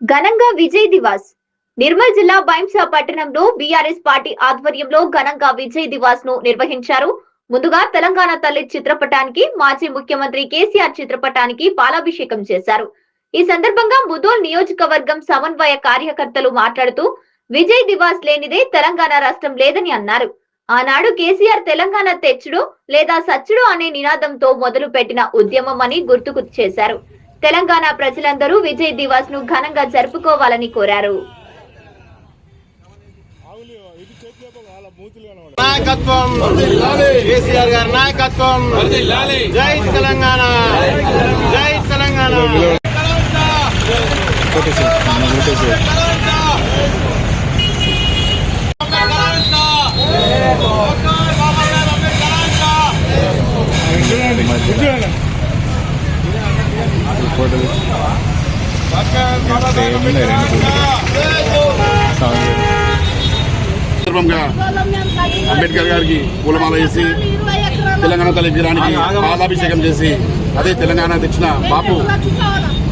ఘనంగా విజయ్ దివాస్. నిర్మల్ జిల్లా బైంసా పట్టణంలో బీఆర్ఎస్ పార్టీ ఆధ్వర్యంలో ఘనంగా విజయ్ దివాస్ను నిర్వహించారు. ముందుగా తెలంగాణ తల్లి చిత్రపటానికి మాజీ ముఖ్యమంత్రి కేసీఆర్ చిత్రపటానికి పాలాభిషేకం చేశారు. ఈ సందర్భంగా ముదోల్ నియోజకవర్గం సమన్వయ కార్యకర్తలు మాట్లాడుతూ విజయ్ దివాస్ లేనిదే తెలంగాణ రాష్ట్రం లేదని అన్నారు. ఆనాడు కేసీఆర్ తెలంగాణ తెచ్చుడు లేదా సచ్చుడు అనే నినాదంతో మొదలు పెట్టిన ఉద్యమం అని గుర్తుకు చేశారు. తెలంగాణ ప్రజలందరూ విజయ్ దివాస్ను ఘనంగా జరుపుకోవాలని కోరారు. నాయకత్వం. కేసీఆర్ గారి నాయకత్వం. జై తెలంగాణ. జై తెలంగాణ. సందర్భంగా అంబేద్కర్ గారికి పూలమాల వేసి తెలంగాణ తల్లి వీరానికి పాలాభిషేకం చేసి అదే తెలంగాణ తెచ్చిన బాపు.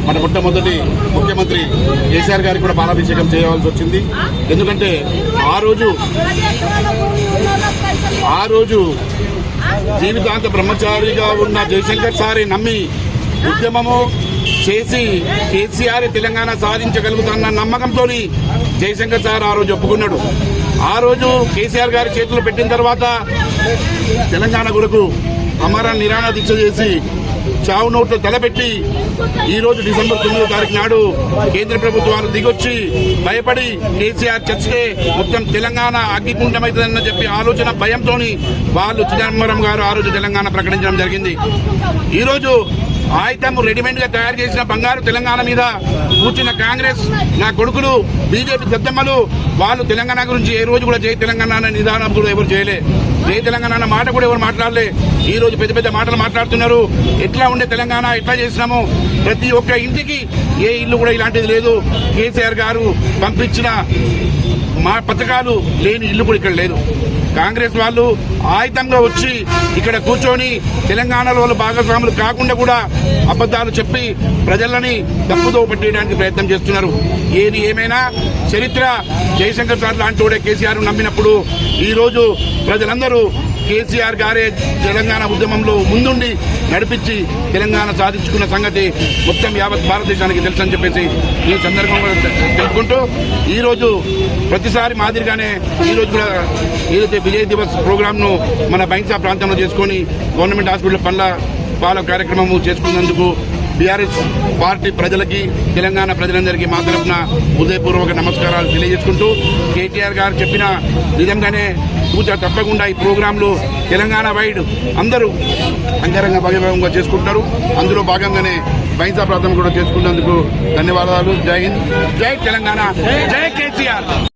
మన మొట్టమొదటి ముఖ్యమంత్రి కేసీఆర్ గారికి కూడా పాలాభిషేకం చేయవలసి వచ్చింది. ఎందుకంటే ఆ రోజు ఆ రోజు జీవితాంత బ్రహ్మచారిగా ఉన్న జయశంకర్ సారి నమ్మి ఉద్యమము చేసి కేసీఆర్ తెలంగాణ సాధించగలుగుతున్న నమ్మకంతో జయశంకర్ సార్ ఆ రోజు ఒప్పుకున్నాడు. ఆ రోజు కేసీఆర్ గారి చేతులు పెట్టిన తర్వాత తెలంగాణ కొరకు అమర నిరాణ దీక్ష చేసి చావు నోట్లు తలపెట్టి ఈ రోజు డిసెంబర్ తొమ్మిదో తారీఖు నాడు కేంద్ర ప్రభుత్వాలు దిగొచ్చి భయపడి కేసీఆర్ చచ్చితే మొత్తం తెలంగాణ అగ్గికుంఠమవుతుందని చెప్పి ఆలోచన భయంతో వాళ్ళు చిదంబరం గారు ఆ రోజు తెలంగాణ ప్రకటించడం జరిగింది. ఈరోజు ఆయుధము రెడీమేడ్గా తయారు చేసిన బంగారు తెలంగాణ మీద కూర్చున్న కాంగ్రెస్ నా కొడుకులు బీజేపీ పెద్దమ్మలు వాళ్ళు తెలంగాణ గురించి ఏ రోజు కూడా జై తెలంగాణ అనే నిదానం కూడా ఎవరు చేయలే. జై తెలంగాణ అన్న మాట కూడా ఎవరు మాట్లాడలే. ఈ రోజు పెద్ద పెద్ద మాటలు మాట్లాడుతున్నారు. ఎట్లా ఉండే తెలంగాణ ఎట్లా చేసినాము ప్రతి ఒక్క ఇంటికి ఏ ఇల్లు కూడా ఇలాంటిది లేదు. కేసీఆర్ గారు పంపించిన మా పథకాలు లేని ఇల్లు కూడా ఇక్కడ లేదు. కాంగ్రెస్ వాళ్ళు ఆయుధంగా వచ్చి ఇక్కడ కూర్చొని తెలంగాణలో వాళ్ళు భాగస్వాములు కాకుండా కూడా అబద్ధాలు చెప్పి ప్రజలని తప్పుదో పెట్టేయడానికి ప్రయత్నం చేస్తున్నారు. ఏది ఏమైనా చరిత్ర జయశంకర్ సార్ లాంటి వాడే కేసీఆర్ నమ్మినప్పుడు ఈరోజు ప్రజలందరూ కేసీఆర్ గారే తెలంగాణ ఉద్యమంలో ముందుండి నడిపించి తెలంగాణ సాధించుకున్న సంగతి మొత్తం యావత్ భారతదేశానికి తెలుసని చెప్పేసి ఈ సందర్భంగా తెలుపుకుంటూ ఈరోజు ప్రతిసారి మాదిరిగానే ఈరోజు కూడా ఏదైతే విజయ్ దివస్ ప్రోగ్రామ్ను మన బైన్సా ప్రాంతంలో చేసుకొని గవర్నమెంట్ హాస్పిటల్ పనుల పాల కార్యక్రమము చేసుకున్నందుకు బీఆర్ఎస్ పార్టీ ప్రజలకి తెలంగాణ ప్రజలందరికీ మా తరఫున హృదయపూర్వక నమస్కారాలు తెలియజేసుకుంటూ కేటీఆర్ గారు చెప్పిన విధంగానే పూజ తప్పకుండా ఈ ప్రోగ్రాంలో తెలంగాణ వైడ్ అందరూ అంగరంగ భాగంగా చేసుకుంటారు. అందులో భాగంగానే బైన్సా ప్రాంతం కూడా చేసుకున్నందుకు ధన్యవాదాలు. జై హింద్. జై తెలంగాణ. జై కేసీఆర్.